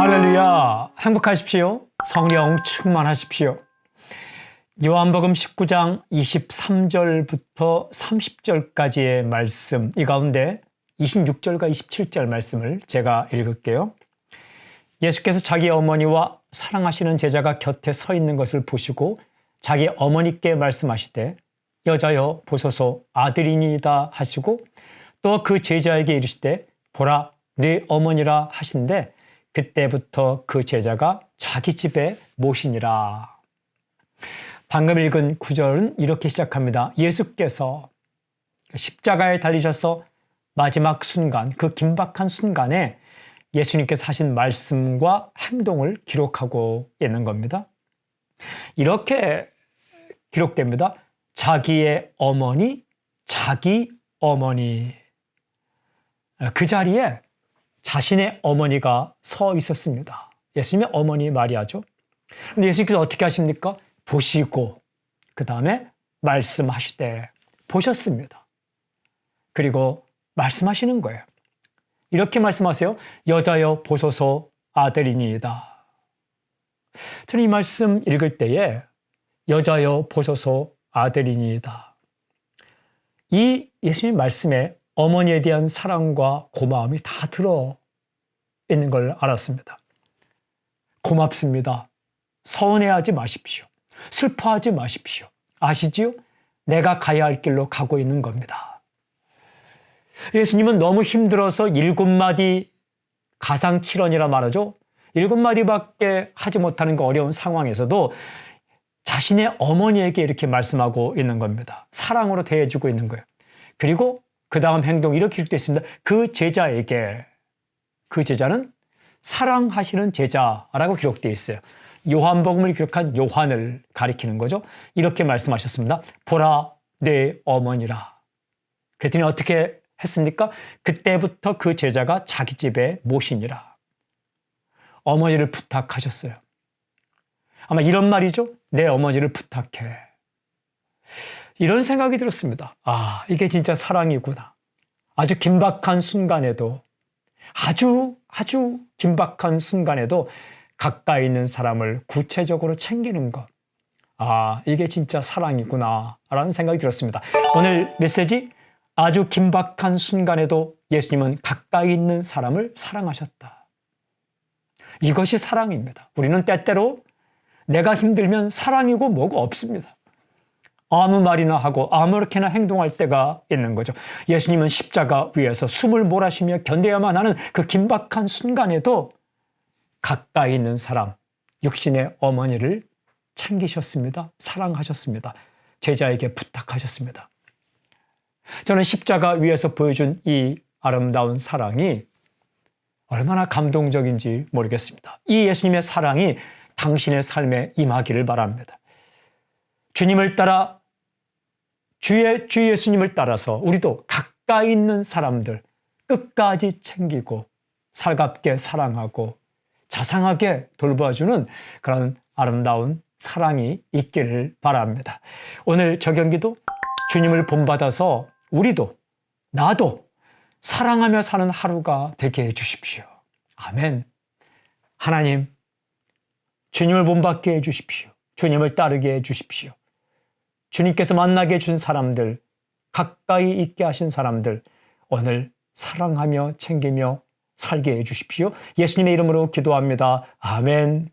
할렐루야. 행복하십시오. 성령 충만하십시오. 요한복음 19장 23절부터 30절까지의 말씀, 이 가운데 26절과 27절 말씀을 제가 읽을게요. 예수께서 자기 어머니와 사랑하시는 제자가 곁에 서 있는 것을 보시고 자기 어머니께 말씀하시되 여자여 보소서 아들이니이다 하시고 또 그 제자에게 이르시되 보라 네 어머니라 하신데 그때부터 그 제자가 자기 집에 모시니라. 방금 읽은 구절은 이렇게 시작합니다. 예수께서 십자가에 달리셔서 마지막 순간, 그 긴박한 순간에 예수님께서 하신 말씀과 행동을 기록하고 있는 겁니다. 이렇게 기록됩니다. 자기의 어머니, 자기 어머니. 그 자리에 자신의 어머니가 서 있었습니다. 예수님의 어머니 마리아죠. 근데 예수님께서 어떻게 하십니까? 보시고 그 다음에 말씀하시되 보셨습니다. 그리고 말씀하시는 거예요. 이렇게 말씀하세요. 여자여 보소서 아들이니이다. 저는 이 말씀 읽을 때에 여자여 보소서 아들이니이다. 이 예수님 말씀에 어머니에 대한 사랑과 고마움이 다 들어 있는 걸 알았습니다. 고맙습니다. 서운해하지 마십시오. 슬퍼하지 마십시오. 아시지요? 내가 가야 할 길로 가고 있는 겁니다. 예수님은 너무 힘들어서 일곱 마디 가상칠언이라 말하죠. 일곱 마디밖에 하지 못하는 그 어려운 상황에서도 자신의 어머니에게 이렇게 말씀하고 있는 겁니다. 사랑으로 대해주고 있는 거예요. 그리고 그 다음 행동 이렇게 기록되어 있습니다. 그 제자에게 그 제자는 사랑하시는 제자라고 기록되어 있어요. 요한복음을 기록한 요한을 가리키는 거죠. 이렇게 말씀하셨습니다. 보라 내 어머니라. 그랬더니 어떻게 했습니까? 그때부터 그 제자가 자기 집에 모시니라. 어머니를 부탁하셨어요. 아마 이런 말이죠. 내 어머니를 부탁해. 이런 생각이 들었습니다. 아, 이게 진짜 사랑이구나. 아주 긴박한 순간에도, 아주, 아주 긴박한 순간에도 가까이 있는 사람을 구체적으로 챙기는 것. 아, 이게 진짜 사랑이구나. 라는 생각이 들었습니다. 오늘 메시지, 아주 긴박한 순간에도 예수님은 가까이 있는 사람을 사랑하셨다. 이것이 사랑입니다. 우리는 때때로 내가 힘들면 사랑이고 뭐고 없습니다. 아무 말이나 하고 아무렇게나 행동할 때가 있는 거죠. 예수님은 십자가 위에서 숨을 몰아쉬며 견뎌야만 하는 그 긴박한 순간에도 가까이 있는 사람, 육신의 어머니를 챙기셨습니다. 사랑하셨습니다. 제자에게 부탁하셨습니다. 저는 십자가 위에서 보여준 이 아름다운 사랑이 얼마나 감동적인지 모르겠습니다. 이 예수님의 사랑이 당신의 삶에 임하기를 바랍니다. 주님을 따라 주의 주 예수님을 따라서 우리도 가까이 있는 사람들 끝까지 챙기고 살갑게 사랑하고 자상하게 돌봐주는 그런 아름다운 사랑이 있기를 바랍니다. 오늘 저 경기도 주님을 본받아서 우리도 나도 사랑하며 사는 하루가 되게 해 주십시오. 아멘. 하나님, 주님을 본받게 해 주십시오. 주님을 따르게 해 주십시오. 주님께서 만나게 해준 사람들, 가까이 있게 하신 사람들, 오늘 사랑하며 챙기며 살게 해 주십시오. 예수님의 이름으로 기도합니다. 아멘.